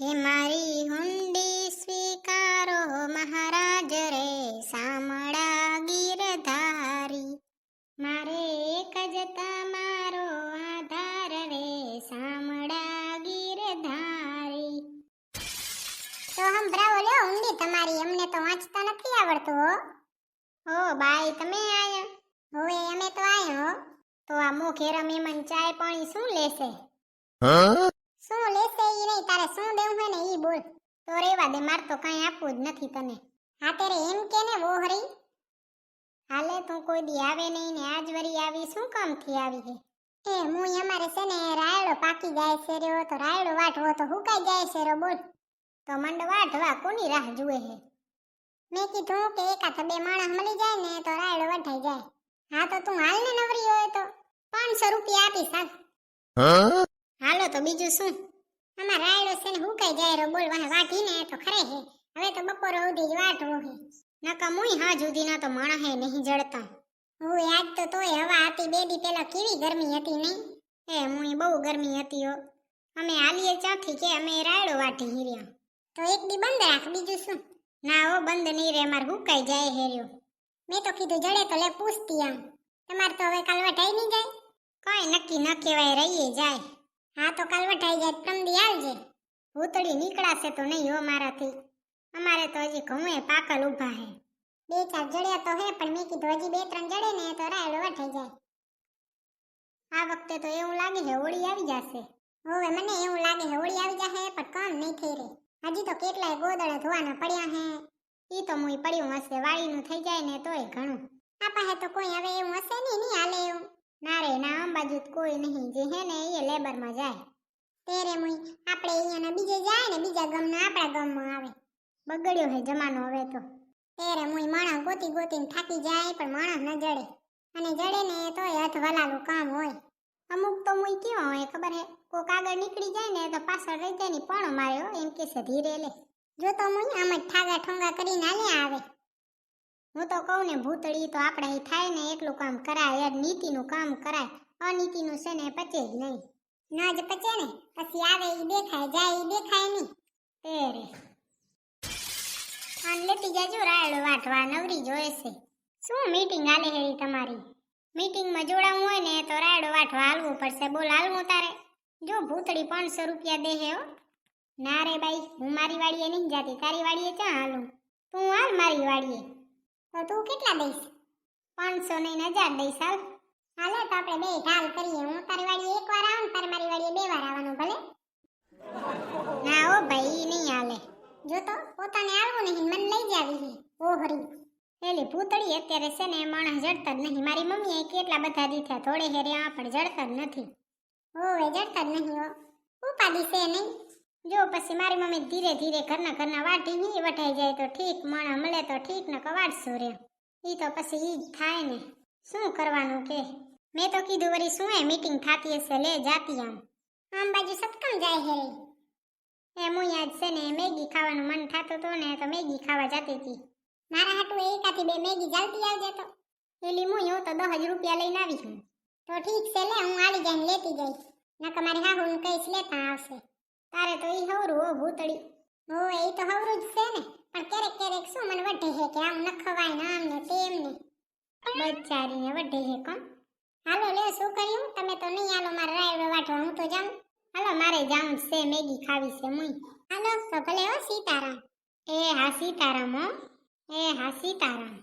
કે મારી હુંડી સ્વીકારો મહારાજ રે, સામળા ગીરધારી. મારે એક જ તમારો આધાર રે, સામળા ગીરધારી. તો સંભળાવો લ્યો હુંડી તમારી અમને તો વાંચતા નથી આવડતું હો. હો, બાઈ, તમે આયા? હોવે અમે તો આયા હો. તો આ મોઘેરા મહેમાન ચાય પાણી શું લેશે? ઈ નહીં તારે શું દેવું હોય ને ઈ બોલ. તો રેવા દે માર તો કઈ આપવું જ નથી તને. હા તેરે એમ કે ને વો હરી હાલે તું કોઈ દી આવે નહીં ને આજ વરી આવી શું કામથી આવી હે? એ હું અમારે છે ને રાયડો પાકી જાય છે રહ્યો તો રાયડો વાટવો તો હુકાઈ જાય છે રો બોલ. તો મંડ વાઢવા કોની રાહ જુએ હે? મેં કીધું કે એકાદ બે માણસ મળી જાય ને તો રાયડો વઢાઈ જાય. હા તો તું હાલ ને નવરી હોય તો પાંચસો રૂપિયા આપીશ હાલ. હાલો તો બીજું શું? આમાં રાયડો છે ને હુકાઈ જાય રો બોલ વાહ વાઢીને તો ખરે હે. હવે તો બપોર સુધી જ વાટવો હે. નકા મુઈ હા જુદી ના તો માણા હે નહીં જડતા. હું આજ તો તોય હવા હતી, બે દી પેલા કેવી ગરમી હતી નહીં? એ મુઈ બહુ ગરમી હતી હો. અમે આલીએ ચાથી કે અમે રાયડો વાટી હીર્યા. તો એક દી બંધ રાખ, બીજું શું? ના હો, બંધ નહીં રે માર હુકાઈ જાય હેર્યો મેં તો કીધું, જડે તો લે, પૂછતી આમ. તમારે તો હવે કાલ વઢાઈ નહીં જાય? કઈ નક્કી ન કહેવાય, રહીએ જાય. હા તો કાલ વઢાઈ જાય પ્રમદી આવજે ભૂતળી નીકળાશે તો નહીં હો મારાથી. અમારે તો હજી ઘઉં પાકલ ઊભા હે. બે ચાર જડ્યા તો હે, પણ મેં કીધું હજી બે ત્રણ જડે ને તો રાયડો વઢાઈ જાય. આ વખતે તો એવું લાગે છે હોળી આવી જશે. હવે મને એવું લાગે છે હોળી આવી જશે પણ કામ નહીં થઈ રહે. હજી તો કેટલાય ગોદળે ધોવાના પડ્યા હે. ઈ તો મુઈ પડ્યું હશે, વાળીનું થઈ જાય ને તોય ઘણું. આ પાસે તો કોઈ હવે એવું હશે નહીં નહીં હાલે એવું. ના રે, ના અંબાજુ કોઈ નહીં. જે હે ને એ લેબરમાં જાય. તેરે મુઈ, આપણે અહીંયાના બીજે જાય ને બીજા ગામના આપણા ગામમાં આવે. બગડ્યો હે જમાનો હવે તો. તેરે મુઈ, માણસ ગોતી ગોતીને થાકી જાય, પણ માણસ ન જડે. અને જડે ને તોય હાથ વલાલું કામ હોય. અમુક તો મુઈ કેવા હોય, ખબર હે? કોક આગળ નીકળી જાય ને તો પાછળ રહી જાય ને પણ માર્યો એમ કે છે ધીરે લે. જો તો મુઈ, આમ જ ઠાગા ઠોંગા કરીને હાલ્યા આવે. હું તો કહું ને, ભૂતળી તો આપણે થાય ને, એટલું કામ કરાય નીતિનું કામ કરાય. અનીતિનું છે ને પચે જ નહીં. ના જ પચે ને, પછી આવે ઈ દેખાય, જાય ઈ દેખાય નહીં. તેરે. આન લેતી જાજો, રાયડો વાટવા નવરી જોઈએ છે. શું મીટિંગ આલે હેરી તમારી? મીટિંગમાં જોડાવું હોય ને, તો રાયડો વાટવા હાલવું પડશે. બોલ, હાલવું તારે? જો, ભૂતળી પાંચસો રૂપિયા દે હે હો. ના રે બાઈ હું મારી વાડીએ નહીં જાતી. તારી વાડીએ ક્યાં હાલું? તું હાલ મારી વાડીએ. તો તું કેટલા દઈશ? પાંચસો નહીં હજાર દઈશ, હાલ. હાલે તો આપણે બે ઢાલ કરીએ. હું તારી વાળી એક વાર આવું તારી મારી વાળી બે વાર આવવાનું, ભલે? ના, ઓ ભાઈ નહીં હાલે. જો તો, પોતાને આવવું નહીં, મને લઈ જાવી ઓ હરી. એલી પૂતળી અત્યારે છે ને, માણસ જડતા જ નહીં. મારી મમ્મીએ કેટલા બધા દીધા, થોડે હેર્યા પણ જડતા જ નથી. ઓવે જડતા જ નહીં હો ઉપાડી છે નહીં. જો પછી મારી મમ્મી ધીરે ધીરે ઘરના ઘરના વાટી નહીં વટાઈ જાય તો ઠીક, માણા મળે તો ઠીક, ને કવાડશું રે. ઈ તો પછી ઈ જ થાય ને. શું કરવાનું કે? મેં તો કીધું વળી શું એ મીટિંગ થાતી હશે, લે જાતી આમ. આમ બાજુ સત્કમ જાય હે. એ હું યાદ છે ને મેગી ખાવાનું મન થાતું તો ને તો મેગી ખાવા જતી હતી. મારા હાટુ એકાથી બે મેગી ચાલતી આવજે તો. એલી હું હું તો દસ જ રૂપિયા લઈને આવી છું. તો ઠીક છે, લે હું આવી જઈને લેતી જઈશ. નકર મારી હાહુ ને કહીશ, લેતા આવશે. તારે તો ઈ હવરું હો ભૂતળી હો એ તો હવરું જ છે ને. પણ ક્યારેક ક્યારેક શું મને વઢે છે કે આમ નખવાય ને આમ ને તેમ ને. બચારીને વઢે છે કોણ? હાલો લે શું કર્યું? તમે તો નહીં હાલો, મારે રાયડો વાટવા હું તો જાઉં. હાલો, મારે જાઉં છે, મેગી ખાવી છે મુઈ. હાલો, તો ભલે હો, સીતારામ. એ હા, સીતારામ હો. એ હા, સીતારામ.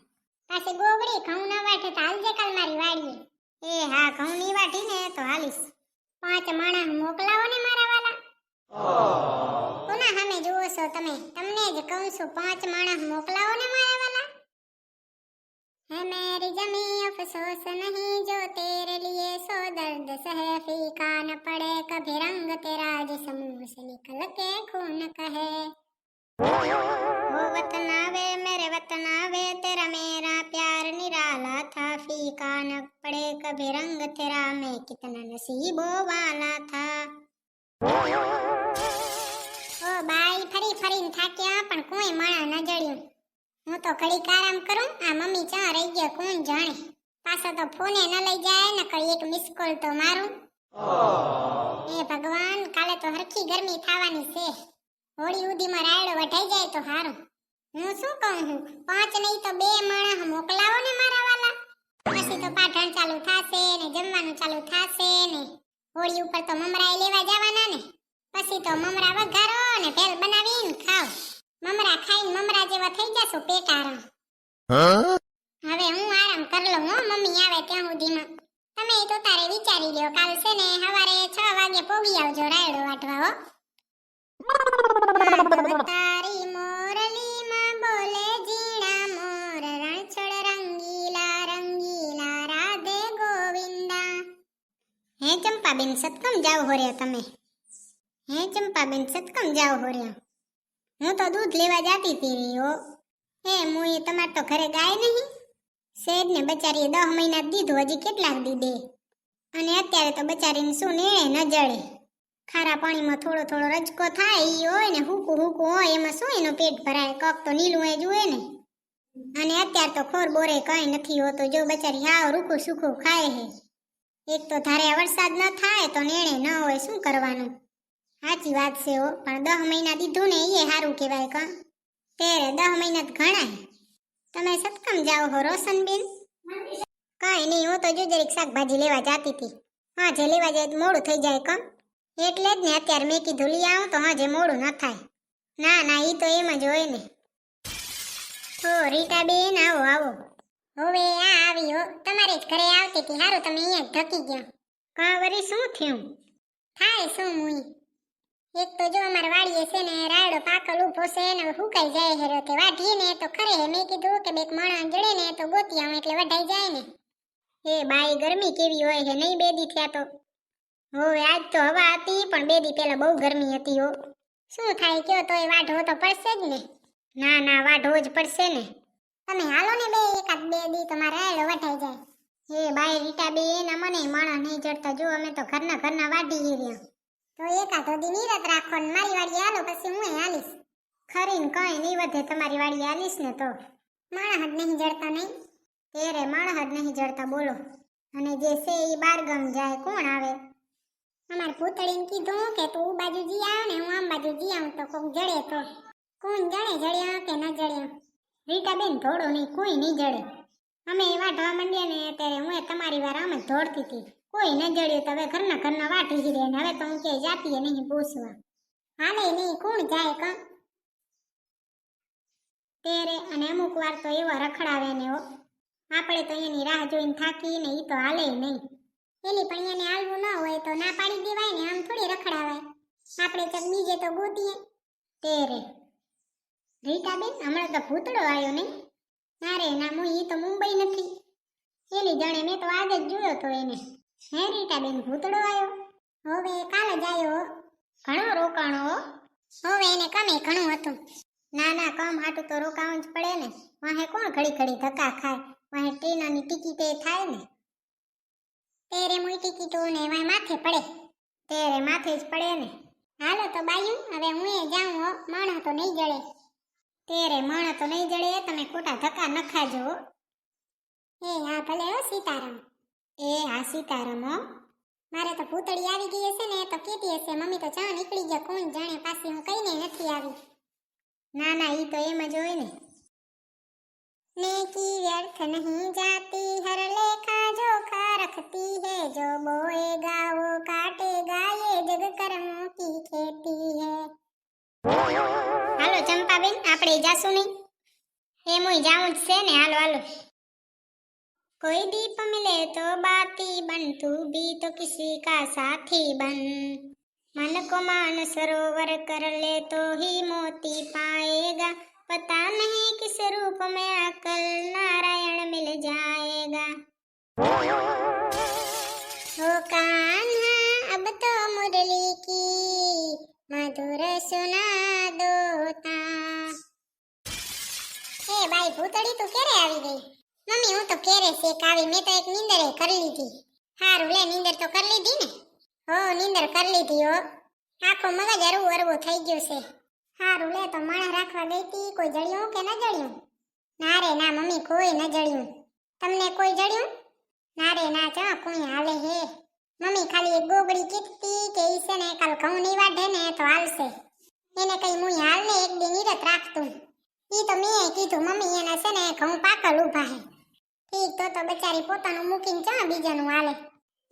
પાસે ગોગડી ઘઉં ન વાટે તો હાલજે કાલ મારી વાડીએ. એ હા, ઘઉં ની વાટી ને તો હાલીશ. પાંચ માણસ મોકલાવો ને મારા કોના સામે જુઓ છો તમે તમને જ કહું છું પાંચ માણસ મોકલાવો ને મારા વાલા है मेरी जमी अफसोस नहीं जो तेरे लिए सो दर्द सहे फीका न पड़े कभी रंग तेरा जिस मुंह से निकल के खून कहे वो वतन आवे मेरे वतन आवे तेरा मेरा प्यार निराला था फीका न पड़े कभी रंग तेरा मैं कितना नसीबो वाला था ઓ બાઈ, ફરી ફરીને થાક્યા, પણ કોઈ માણા ન જડ્યું. હું તો ઘડીક આરામ કરું, આ મમ્મી ચા રહી ગયો, કોણ જાણે? પાછો તો ફોને ન લઈ જાય ને કઈ એક મિસ કોલ તો મારું. એ ભગવાન, કાલે તો હરખી ગરમી થવાની છે. હોળી સુધીમાં રાયડો વઢાઈ જાય તો સારું હું શું કહું છું પાંચ નહીં તો બે માણસ મોકલાવો ને મારા વાલા. પછી તો પાઠણ ચાલુ થાશે ને જમવાનું ચાલુ થાશે ને. હોળી ઉપર તો મમરા લેવા જવાના ને. પછી તો મમરા વઘારો ને ભેલ બનાવીને ખાવ. મમરા ખાઈને મમરા જેવા થઈ જશો પેટ આરામ. હવે હું આરામ કરી લઉં હો મમ્મી આવે ત્યાં સુધીમાં. તમે તો તારે વિચારી લ્યો કાલ છે ને સવારે છ વાગે પોગી આવજો રાયડો વાટવા હો. હે ચંપાબેન સતકમ જાવ હોર્યા તમે? હે ચંપાબેન સતકમ જાવ હોર્યા હું તો દૂધ લેવા જાતી હતી હો. હે મુએ તમાર તો ઘરે ગાય નહીં. શેઠ ને બચારીએ દહ મહિના દીધું, હજી કેટલાક દી દે. અને અત્યારે તો બચારીને શું ને ન જળે ખારા પાણીમાં થોડો થોડો રજકો થાય એ હોય ને હુકું હુકું હોય, એમાં શું એનું પેટ ભરાય? કક તો નીલું એ જુએ ને. અને અત્યારે તો ખોર બોરે કઈ નથી હોતો, જો બચારી હાવ રૂખું સુખું ખાય હે. એક તો ધારે વરસાદ ન થાય તો નેણે ન હોય, શું કરવાનું? સાચી વાત છે હો, પણ દહ મહિના દીધું ને એ સારું કહેવાય કા તેરે દહ મહિના જ ગણાય. તમે સત્કમ જાઓ હો, રોશનબેન. કાંઈ નહીં, હું તો જો શાકભાજી લેવા જાતી હતી. હા, જે લેવા જાય મોડું થઈ જાય કમ. એટલે જ ને અત્યારે મેં કીધું, લઈ આવું તો હજે મોડું ન થાય. ના ના એ તો એમ જ હોય ને. તો રીટાબેન, આવો આવો. હવે આ આવી હો તમારે જ ઘરે આવતી હતી. હારું તમે અહીંયા જ ઢકી ગયા. કા વરી શું થયું? થાય શું મુઈ એક તો જો અમાર વાડીએ છે ને રાયડો પાકલ ઊભો છે ને હુકાઈ જાય હેરો તે વાઢીએ ને તો ખરે મેં કીધું કે બેક માણા જડે ને તો ગોતી આવું એટલે વઢાઈ જાય ને. એ બાઈ ગરમી કેવી હોય છે નહીં બેદી થયા તો. હવે આજ તો હવા હતી પણ બેદી પહેલાં પહેલા બહુ ગરમી હતી હો. શું થાય કયો તો એ વાઢો તો પડશે જ ને. ના ના વાઢો જ પડશે ને. તમે હાલો ને બે, એકાદ બે દી તમારે રાયડો વટાઈ જાય. એ બાઈ રીટા બે, એના મને માણસ નહીં ચડતા. જો અમે તો ઘરના ઘરના વાઢી રહ્યા તો એકાદો દી નિરત રાખો ને મારી વાડી હાલો, પછી હું હાલીશ. ખરીને કઈ નહીં વધે તમારી વાડી હાલીશ ને તો. માણસ જ નહીં જડતા નહીં. તેરે માણસ જ નહીં જડતા, બોલો. અને જે છે એ બારગામ જાય, કોણ આવે? અમાર પૂતળીને કીધું કે તું બાજુ જી આવ ને, હું આમ બાજુ જી આવું તો કોક જડે તો. કોણ જડે, જડ્યા કે ન જડ્યા? રીટાબેન ધોડો નહીં, કોઈ નહીં જડે. અમે એ વાઢવા માંડ્યા ને ત્યારે હું તમારી વાર આમ જ દોડતી હતી. કોઈ ન જડ્યું તો હવે ઘરના ઘરના વાટી જ રહ્યા ને હવે તો હું ક્યાંય જાતી નહીં પૂછવા. હાલે નહીં, કોણ જાય કા? તેરે અને અમુક વાર તો એવા રખડાવે ને હો. આપણે તો એની રાહ જોઈને થાકી ને એ તો હાલે નહીં. એની પણ એને હાલવું ન હોય તો ના પાડી દેવાય ને, આમ થોડી રખડાવાય. આપણે ચક બીજે તો ગોતીએ. તેરે રીટાબેન હમણાં તો ભૂતળો આવ્યો નહીં. ના રે ના ઈ તો મુંબઈ નથી. એલી જાણે મેં તો આજે જ જોયો તો એને. હે રીટાબેન ભૂતળો આવ્યો? હવે કાલે જ આવ્યો ઘણો રોકાણો હવે એને કમે ઘણું હતું. ના ના, કમ હાટું તો રોકાવું જ પડે ને. વાહે કોણ ઘડી ઘડી ધક્કા ખાય? વાહે ટ્રેનની ટિકિટ એ થાય ને. તેરે મુઈ ટિકિટો ને વાહે માથે પડે. તેરે માથે જ પડે ને. હાલો તો બાયું, હવે હું એ જાઉં હો. માણસ તો નહીં જડે. તેરે માણ તો નહીં જડે, તમે ખોટા ધક્કા નખાજો ખાજો. એ હા ભલે હો સીતારામ. એ હા સીતારામ હો. મારે તો પૂતળી આવી ગઈ હશે ને, તો કેતી હશે, મમ્મી, તો ચા નીકળી ગયા, કોણ જાણે પાછી હું કઈને નથી આવી. ના ના, ઈ તો એમ જ હોય ને. નેકી વ્યર્થ નહીં જાતી, હર લેખા જોખા રખતી હે, જો બોએ ગાવો કાટે ગાયે, જગ કર્મો કી ખેતી હે. હાલો ચંપાબેન આપણે જાશું નહીં એમ હું જાઉં જ છે ને હાલો હાલો कोई दीप मिले तो बाती बन तू भी तो किसी का साथी बन मन को मान सरोवर कर ले तो ही मोती पाएगा पता नहीं किस रूप में अकल नारायण मिल जाएगा ओ कान्हा अब तो मुरली की મધુર સુના દોતા એ બાઈ ભૂતળી તું કેરે આવી ગઈ? મમ્મી, હું તો કેરે છે આવી? મેં તો એક નીંદર એ કરી લીધી. હારું, લે, નીંદર તો કરી લીધી ને? હો, નીંદર કરી લીધી, હો. આખો મગજ અરવું અરવો થઈ ગયો છે. હારું, લે, તો માણસ રાખવા ગઈ તી. કોઈ જળ્યું કે ન જળ્યું ના રે, ના, મમ્મી, કોઈ ન જળ્યું તમને કોઈ જળ્યું ના રે, ના, ચા કોઈ હાલે હે? મમ્મી, ખાલી એક ગોગડી કીધતી કે ઈ છે ને કાલ ઘઉં નહીં વાઢે ને તો હાલશે. એને કઈ હું હાલ ને એક દી નિરત રાખતું. ઈ તો મેં કીધું, મમ્મી, એના છે ને ઘઉં પાકલ ઊભા હે. ઠીક, તો તો બચારી પોતાનું મૂકીને ચા બીજાનું હાલે.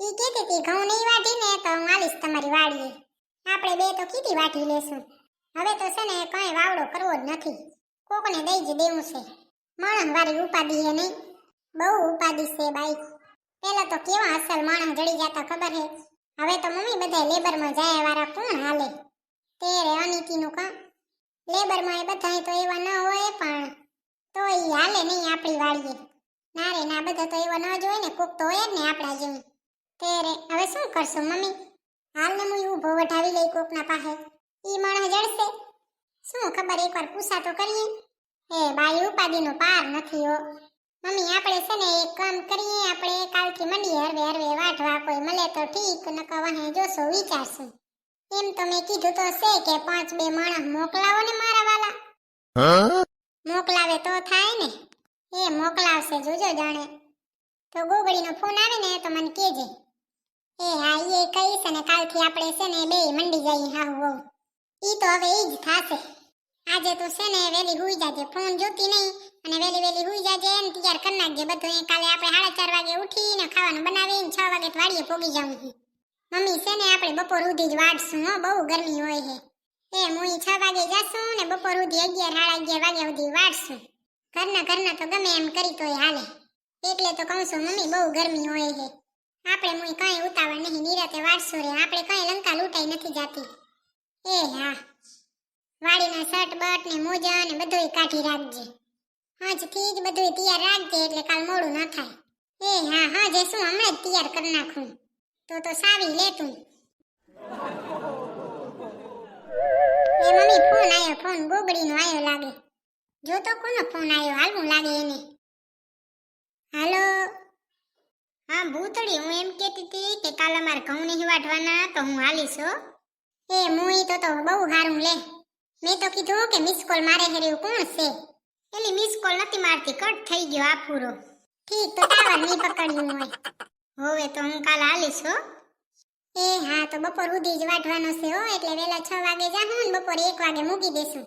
ઈ કહેતી હતી, ઘઉં નહીં વાઢી ને તો હું આલીશ તમારી વાડીએ. આપણે બે તો કીધી વાઢી લેશું. હવે તો છે ને કઈ વાવડો કરવો જ નથી. કોકને દઈ જ દેવું છે. માણસ વારી ઉપાધિ હે નહીં. બહુ ઉપાધિ છે બાઈ. પેલા તો કેવા અસલ માણસ જડી જતા ખબર હે? હવે તો મમ્મી બધા લેબરમાં જાય વાળા કોણ હાલે? તેરે અનિતિનું કામ. લેબરમાં એ બધા તો એવા ન હોય પણ તો એ હાલે નહીં આપણી વાળીએ. ના રે, ના, બધા તો એવા ન જ હોય ને, કોક તો હોય જ ને આપણા જેવું. તેરે હવે શું કરશું મમ્મી? હાલને હું ઊભો વઢાવી લઈ કોકના પાસે. ઈ માણસ જડશે. શું ખબર એકવાર પૂછા તો કરીએ? એ, બાઈ ઉપાધિનો પાર નથી હો. મમ્મી આપણે છે ને એક કામ કરીએ આપણે કાલથી મંડીએ હરવે હરવે વાઢવા કોઈ મળે તો ઠીક નકર વાહે જોશો વિચારશું. એમ તો મેં કીધું તો છે કે પાંચ બે માણસ મોકલાવો ને મારા વાલા. મોકલાવે તો થાય ને. એ મોકલાવશે જોજો જાણે. તો ગોગળીનો ફોન આવે ને તો મને કહેજે. એ હા એ કહીશ અને કાલથી આપણે છે ને બે મંડી જઈએ હા વહુ ઈ તો હવે ઈ જ થાશે. આજે તો છે ને વેલી હુઈ જાજે, ફોન જોતી નહીં. અને વેલી વેલી હુઈ જાજે ને તૈયાર કરી નાખજે બધું. એ કાલે આપણે સાડા ચાર વાગે ઉઠીને ખાવાનું બનાવીને છ વાગે વાડીએ પોગી જાઉં છું મમ્મી છે ને આપણે બપોર સુધી જ વાટશું, હો, બહુ ગરમી હોય છે. એ મુઈ છ વાગે જાશું ને બપોર સુધી અગિયાર, સાડા અગિયાર વાગ્યા સુધી વાટશું. ઘરના ઘરના તો ગમે એમ કરી તોય હાલે. એટલે તો કહું છું, મમ્મી, બહુ ગરમી હોય છે. આપણે મુઈ કઈ ઉતાવળ નહીં, નિરાતે વાટશું રે. આપણે કઈ લંકા લૂંટાઈ નથી જાતી. એ હા. વાડીના શર્ટ, બટ ને મોજા ને બધુંય કાઢી રાખજે. આજથી જ બધુંય તૈયાર રાખજે એટલે કાલ મોડું ન થાય. એ હા હા જે શું? હમણાં જ તૈયાર કરી નાખું. તો તો સાવી લે તું. એ મમ્મી, ફોન આવ્યો ફોન ગોગડીનો આવ્યો લાગે. જો તો કોનો ફોન આવ્યો હાલવું લાગે એને. હાલો? હા, ભૂતળી, હું એમ કહેતી હતી કે કાલ અમારે ઘઉં નહીં વાઢવાના તો હું હાલીશ એ મુઈ તો તો બહુ સારું લે. મેં તો કીધું કે મિસ કોલ મારે હેર્યું કોણ છે? એલી મિસ કોલ નથી મારતી કટ થઈ ગયો આ પૂરો. ઠીક, તો ટાવર નહીં પકડ્યું હોય. હોવે તો હું કાલ આલીશ, હો. એ હા, તો બપોર સુધી જ વાઢવાનો છે, હો, એટલે વેલા છ વાગે જાહું ને બપોર એક વાગે મૂકી દેશું.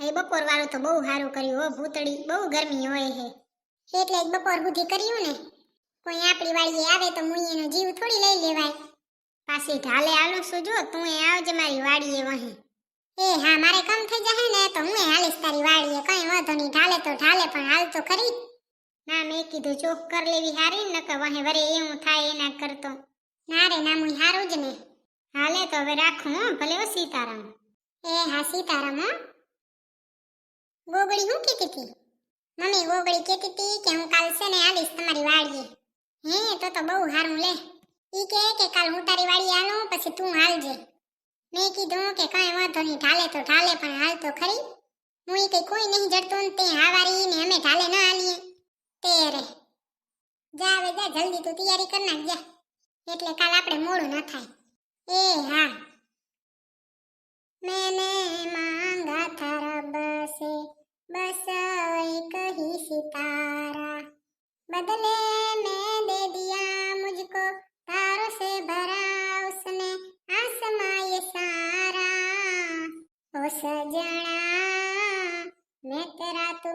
એ બપોર વાળું તો બહુ સારું કર્યું, હો, ભૂતળી, બહુ ગરમી હોય હે એટલે જ બપોર સુધી કર્યું ને. કોઈ આપણી વાળીએ આવે તો મુઈ જીવ થોડી લઈ લેવાય. પાછી ઢાલે આલું છું, જો, તું એ આવજે મારી વાડીએ વહી. એ હા, મારે કમ થઈ જશે ને, તો હું હાલીશ તારી વાડીએ. કઈ વાંધો નહીં, ઢાલે તો ઢાલે, પણ હાલ તો ખરી. ના, મેં કીધું ચોખ કર લેવી હારી ન કે વહે વરે એવું થાય એના કરતો. ના રે, ના હું હારું જ ને. હાલે તો હવે રાખું, હો, ભલે ઓ સીતારામ. એ હા, સીતારામ, હો. ગોગડી હું કીધી હતી? મમ્મી ગોગળી કહેતી હતી કે હું કાલ છે ને આવીશ તમારી વાડીએ. હે, તો તો બહુ સારું લે. ઈ કે કે કાલ હું તારી વાડીએ આવું પછી તું હાલજે. મેં કીધું કે કાંઈ વાંધો નહીં ઢાલે તો ઢાલે પણ હાલ તો ખરી હું ઈ કઈ કોઈ નહીં જડતું ને તે હાવારી ને અમે ઢાલે ન હાલીએ તે રે જા હવે જા જલ્દી તું તૈયારી કરી નાખ જા એટલે કાલ આપણે મોડું ન થાય એ હા मैंने मांगा था रब से बस एक ही सितारा बदले में दे दिया सजना मैं तेरा तू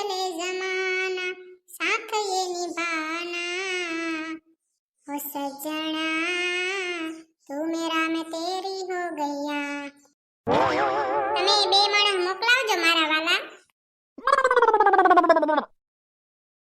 બદલે જમાના સાથ એ નિભાના હો સજણા તું મેરા મેં તેરી હો ગયા